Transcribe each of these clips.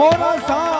મોરા સા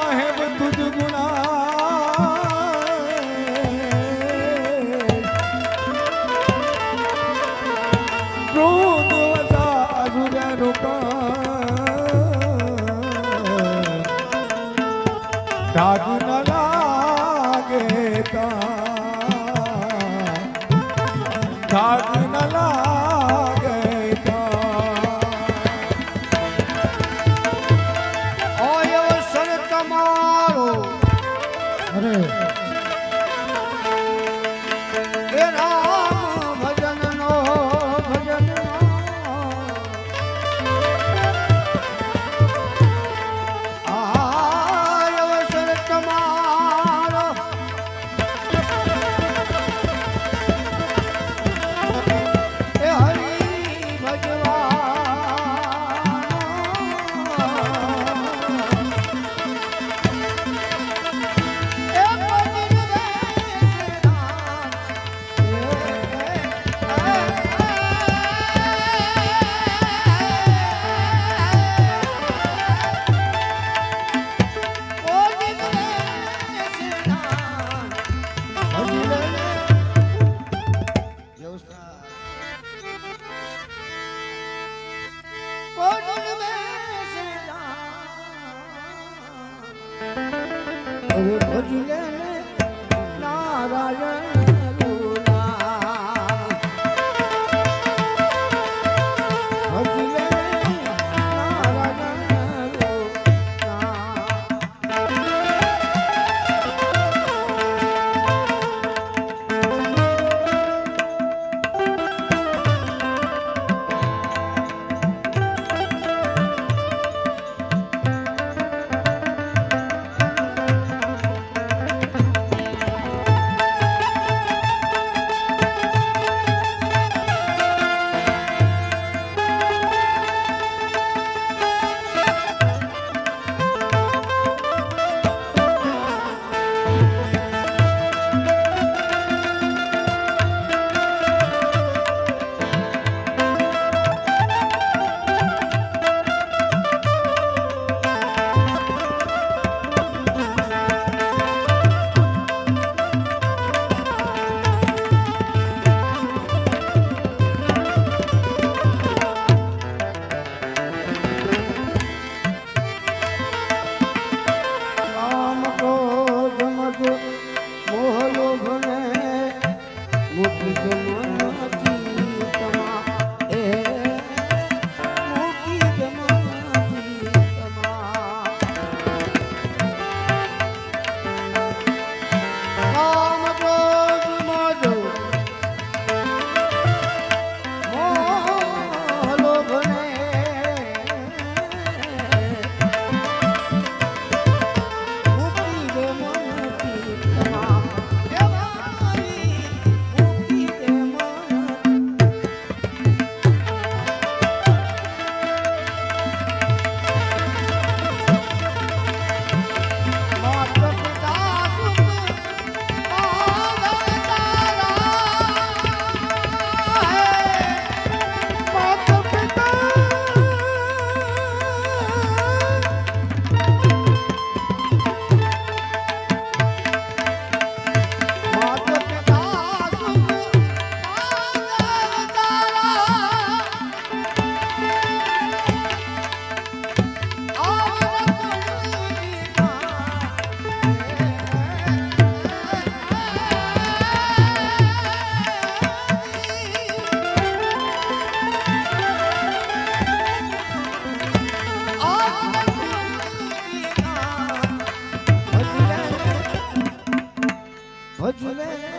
હવે Amen.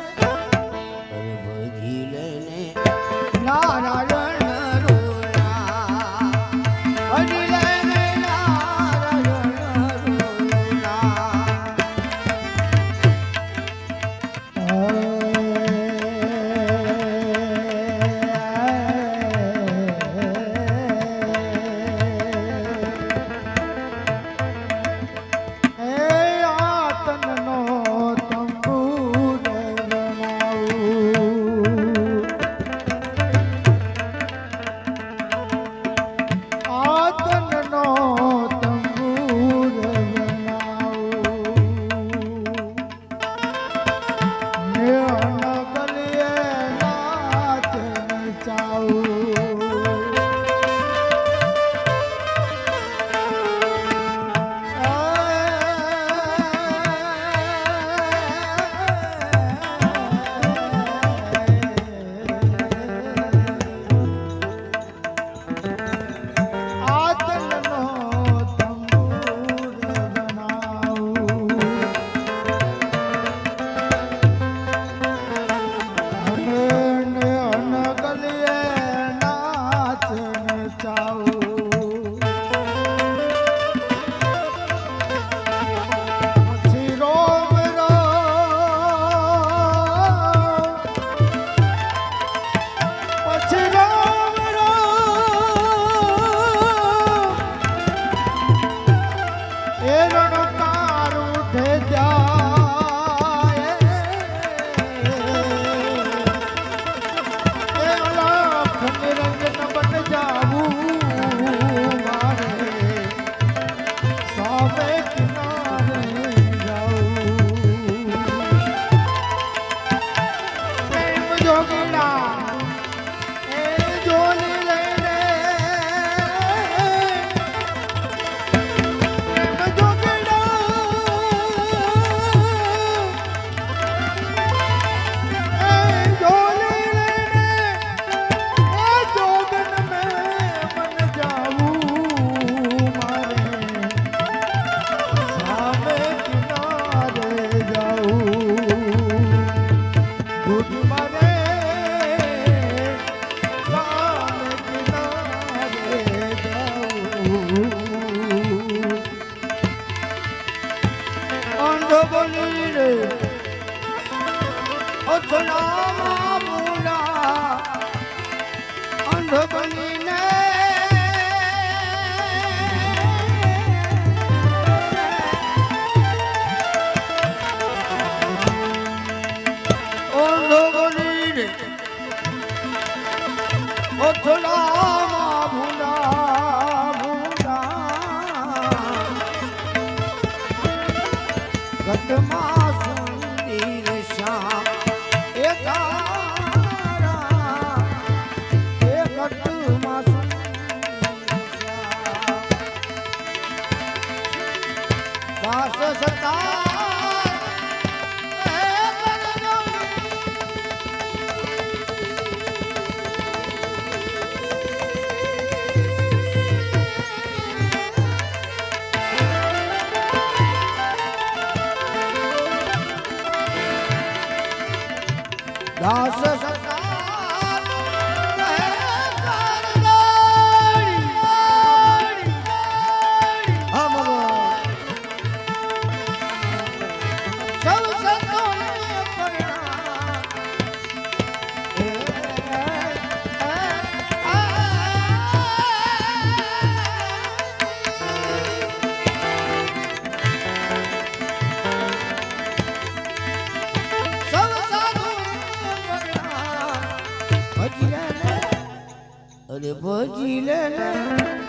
团长 વાસો સત્તા 不记得了。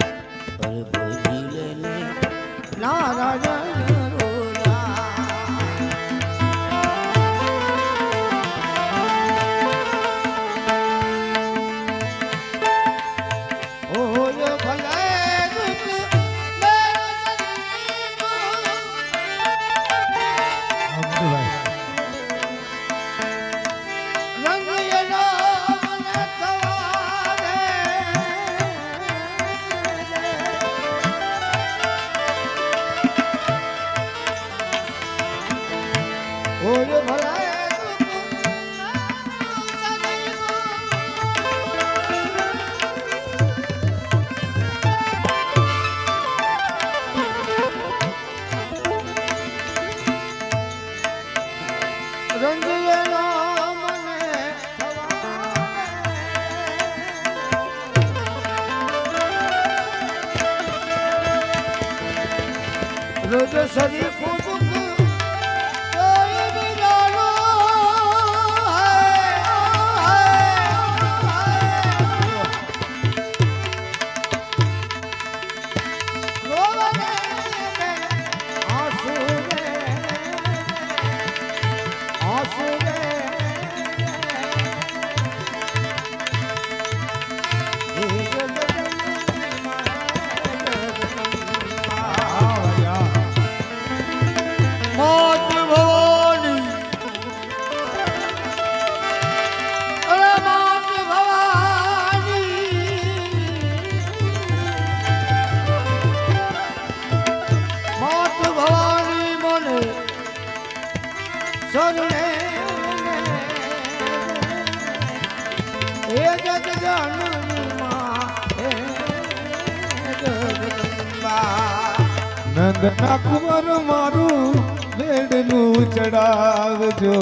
નંદના કુંવર મારું મેળનું ચડાવજો.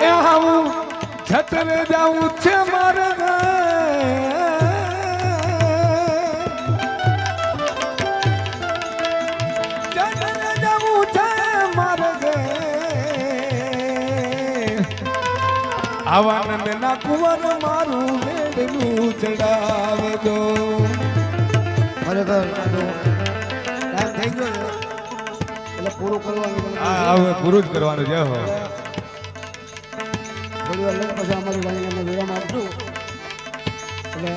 એ હું છતરે જાઉં છે મારે આવાનંદ ના કુંવર મારું મેળનું ચડાવજો. ખરેખર થઈ ગયો એટલે પૂરું કરવાનું હવે પૂરું જ કરવાનું છે હો. થોડી વાર અમારી અમે વિરામ આપશું. એટલે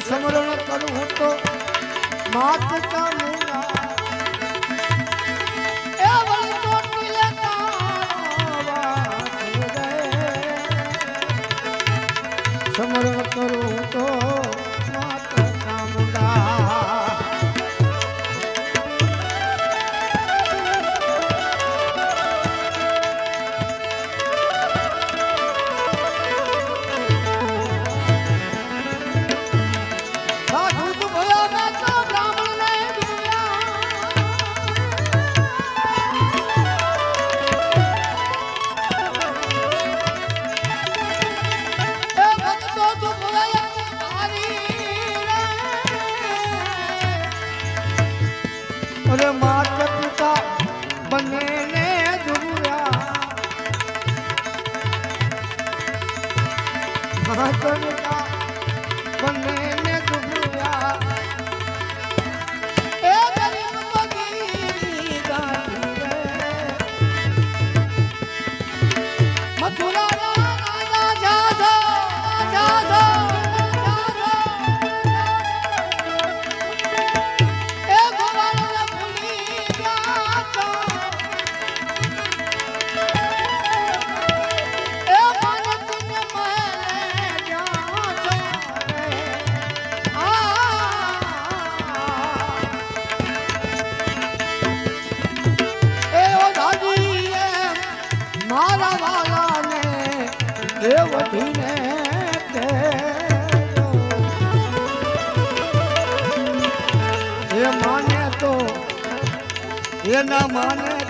સમરણ કરું હું તો. માતા એ ના માને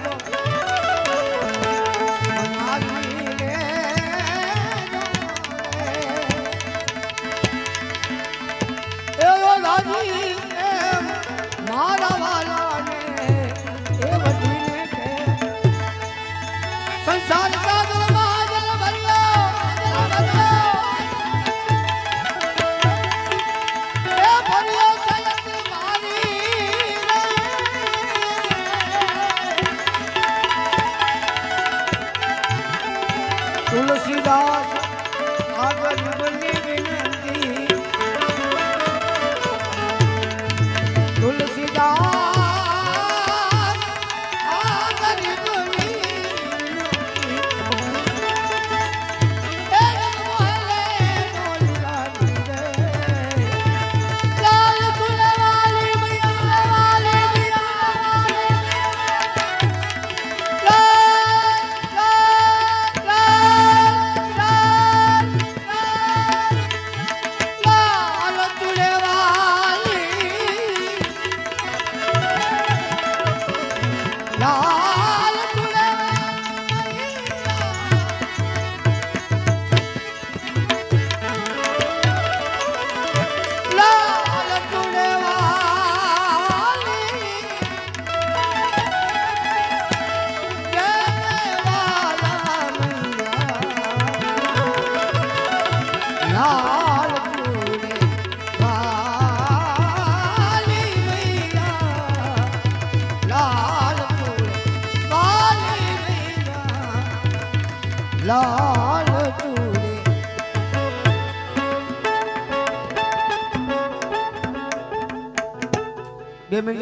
તુલસીદાસ આગળ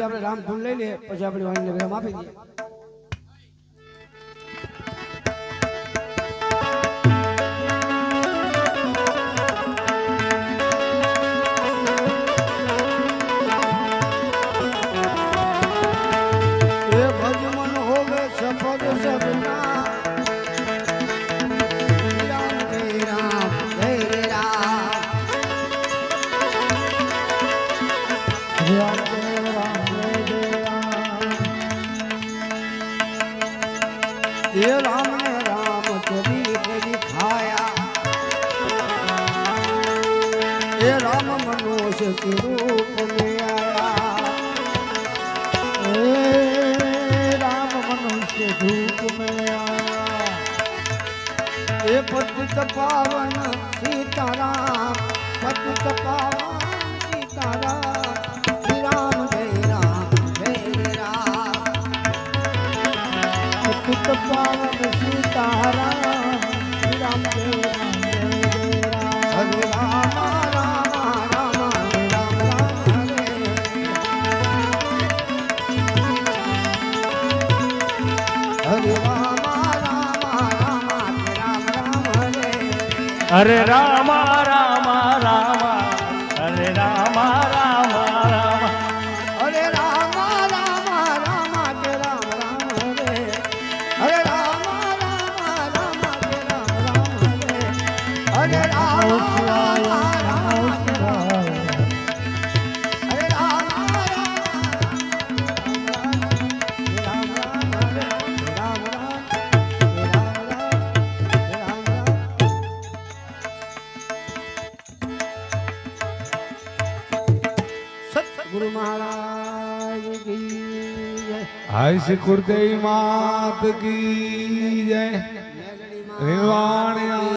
આપણે રામધૂન લઈ લઈએ પછી આપણે વાણીને વિરામ આપી દઈએ. શ્રી કુરદેવી માત કી.